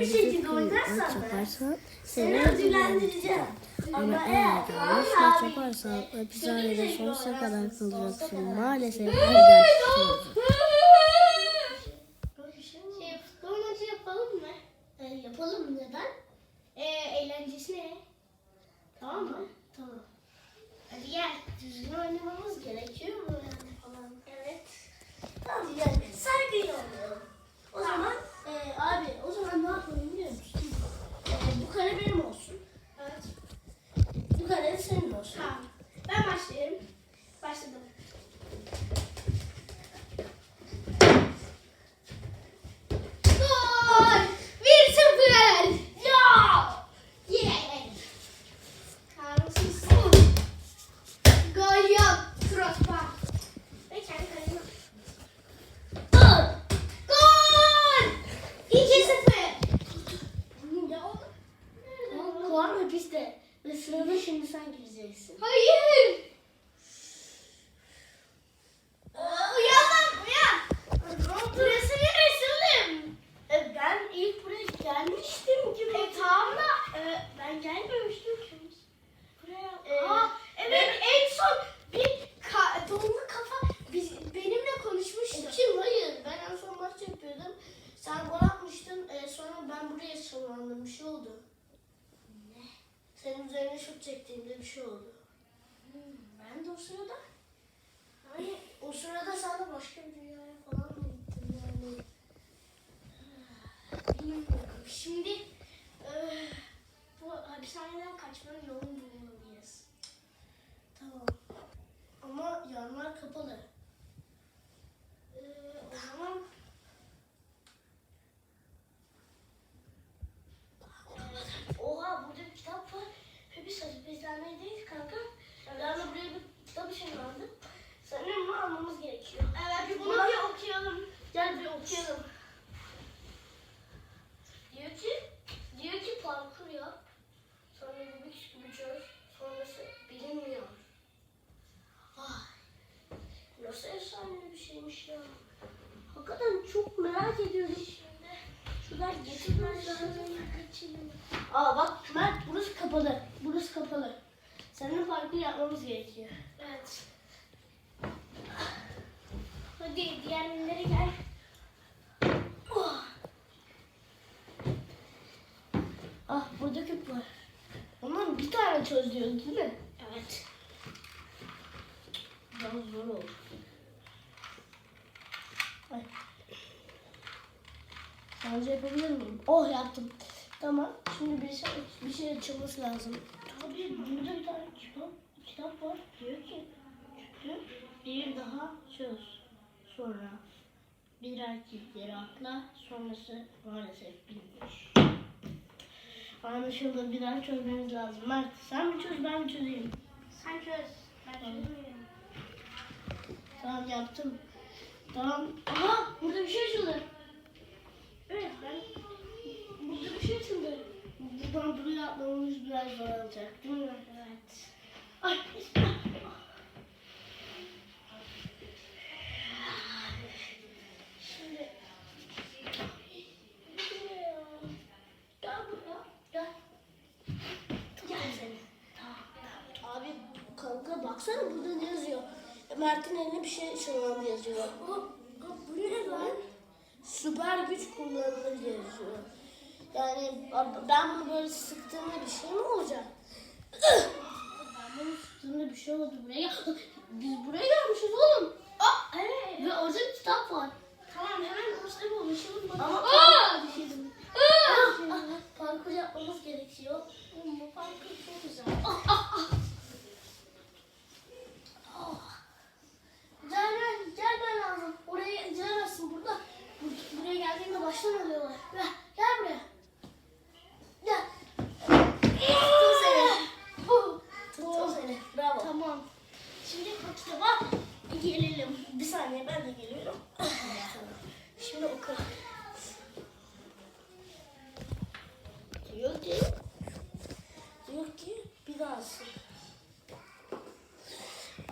bir şekilde oynarsan ben seni ödüllendireceğim. Ama eğer yanlış yaparsan hapishanede sonsuza kadar kalacaksın. Maalesef her Şey, futbol maçı yapalım mı? E, yapalım neden? E, eğlencesi ne? Tamam mı? Tamam. Hadi gel. Düzgün oynamamız gerekiyor mu yani falan? Evet. Tamam gel. Saygıyla oynayalım. O zaman e, abi o zaman ne yapalım biliyor musun? E, bu kare benim olsun. Evet. Bu kare de senin olsun. Tamam. Ben başlayayım. Başladım. Gol! 1-0! Ya! Yeah! Kansız. Gol yok. Crossbar. Ve kendi kaleme. Gol! Gol! 2-0. Ya oğlum. Puan hapiste. Ve sırada şimdi sen gireceksin. Hayır. Uyan lan uyan. Burası neresi oğlum? E, ben ilk buraya gelmiştim ki. E tamam da e, ben gelmemiştim ki. Buraya. Aa, evet en son bir ka- donlu kafa biz, benimle konuşmuştu. Kim? Hayır. Ben en son maç yapıyordum. Sen gol atmıştın. E, sonra ben buraya sallandım. Bir şey oldu. Ne? Senin üzerine şut çektiğimde bir şey oldu. Hmm, ben de o sırada Hayır, o sırada sen de başka bir dünyaya falan mı gittin yani? Bilmiyorum. Şimdi eee, bu hapishaneden kaçmanın yolunu bulmalıyız. Tamam. Ama yanlar kapalı. Eee, o zaman Oha burada bir kitap var. Ve biz hapishanedeyiz kanka. Ben de buraya bir kitap ışınlandım. Sanırım bunu almamız gerekiyor. Evet, bunu bir okuyalım. Gel bir okuyalım. Diyor ki, diyor ki parkur yap. Sonra bir gibi çöz. Sonrası bilinmiyor. Ah, nasıl efsane bir şeymiş ya. Hakikaten çok merak ediyorum şimdi. Şuradan geçilmez geçelim. Aa bak Mert burası kapalı. Burası kapalı. Senin farklı yapmamız gerekiyor. Evet. Hadi diğerleri gel. Oh. Ah burada küp var. Ondan bir tane çözüyoruz değil mi? Evet. Biraz zor oldu. Sence yapabilir miyim? Oh yaptım. Tamam. Şimdi bir şey, bir şey açılması lazım. Tabii burada bir tane kitap, kitap var. Diyor ki sütü bir daha çöz. Sonra bir erkekleri atla. Sonrası maalesef bilmiş. Anlaşıldı. Bir daha çözmemiz lazım. Mert sen mi çöz ben mi çözeyim? Sen çöz. Ben çözmüyorum. Tamam yaptım. Tamam. Aha burada bir şey açıldı. Evet ben burada bir şey açıldı. Buradan buraya atlamamız biraz zor olacak değil mi? Evet. Ay. Baksana burada ne yazıyor? Mert'in eline bir şey ışınlandı yazıyor. Bu, bu ne lan? Süper güç kullanılır yazıyor. Yani ben bunu böyle sıktığımda bir şey mi olacak? ben bunu sıktığımda bir şey oldu buraya. Biz buraya gelmişiz oğlum. Aa, evet. Ve orada bir kitap var. Tamam hemen o kitabı.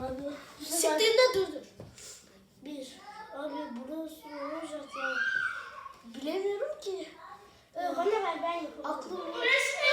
Abi. Şey Siktiğinde durdur. Bir. Abi bunu sunulacak ya. Bilemiyorum ki. Ee, bana ver ben yapayım. Aklım. Resmi.